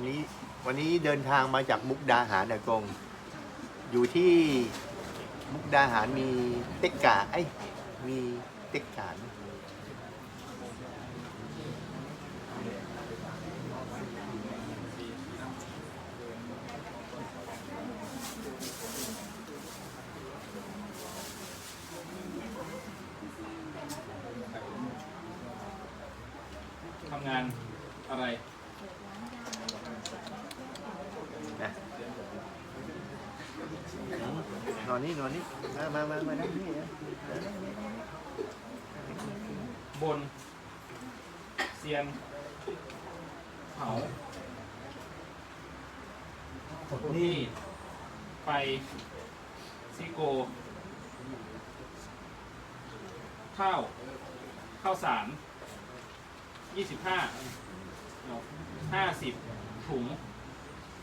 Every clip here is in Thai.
วันนี้วันนี้เดินทางมาจากมุกดาหารนะกง อยู่ที่มุกดาหารมีเต็กกาไอ้ยมีเต็กกาไหมทำงานอะไร นะ นอนนี่นอนนี่มามามามานั่งนี่นะบน เซียนเผาปลดหนี่ไปซิโก ข้าว ข้าวสารยี่สิบห้าห้าสิบถุง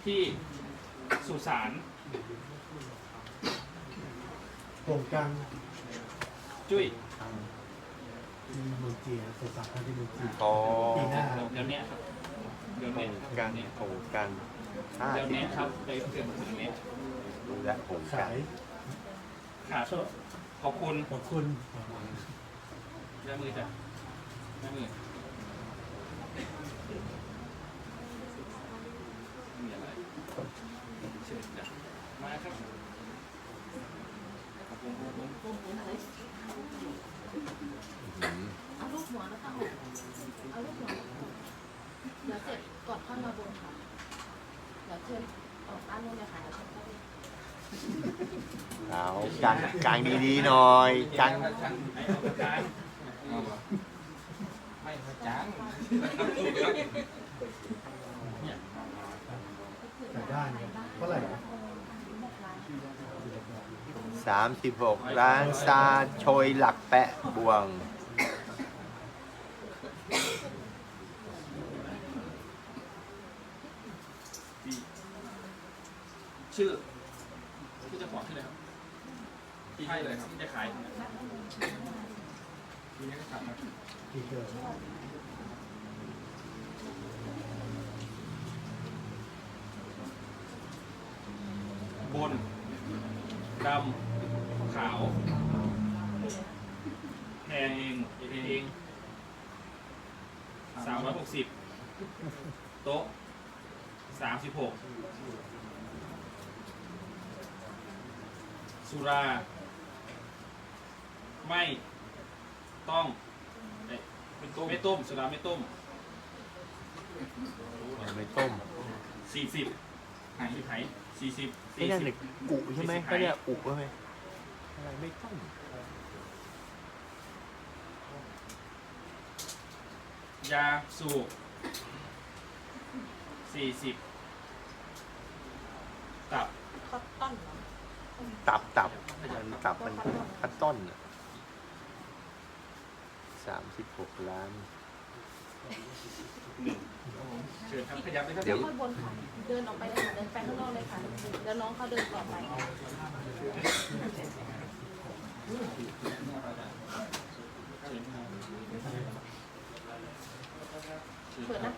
ที่สุสาน โครงการจุ้ยที่เมืองจีนสุสานที่เมืองจีนอ๋อปีหน้าเดี๋ยวเนี้ยครับเดี๋ยวโครเนี้ยงครับการเดี๋ยวเนี้ยโครงการห้าเดี๋ยวสิเนี้ยบครับไปเกิดถึงเนี้ยรู้และโครงกาขารยครับขอบคุณขอบคุณแม่มือจ้ะแม่มือไม่มีอะไรเชิญจ้ะมาครับขอบคุณขอบคุณ อืม เอาลูกหัวแล้วก็ออกเอาลูกหัวเดี๋ยวเสร็จก่อนค่อยมาบนค่ะ เดี๋ยวเชิญออกด้านนู้นเลยค่ะเดี๋ยวเชิญเข้าไปเอากลางกลางดีๆหน่อยกลางให้เอาประกันเอาเหรอไม่ประจังแต่ได้เนี่ยเท่าไหร่นะสามสิบหกล้านซาโชยหลักแปะบวง ชื่อชื่เจ้าของชื่ออะไรครับที่ให้เลยครับที่ได้ขายมีนี้ก็ขับมาที่เกิดบนดำขาว แพงเองเองเองสาม ร้อยหกสิบโต๊ะสามสิบหกสุรา ไม่ต้องเอ้ยไม่ต้มไม่ต้มสุราไม่ต้มไม่ต้มสี่สิบหายหายสี่สิบไม่สี่นั่นสิเลยบกุใช่ไหมสี่สิบเขาเรียกอุใช่ไหมอะไรไม่ต้ม ยาสูบสี่สิบตับคอตตอนเหรอตับตับมันตับมันพัดต้นสามสิบหกล้าน หนึ่งเชิญครับขยับเลยครับเดี๋ยวค่อยบนค่ะ เดินออกไปเลยค่ะ เดินไปข้างนอกเลยค่ะเดี๋ยวน้องเขาเดินต่อไป เปิดนะ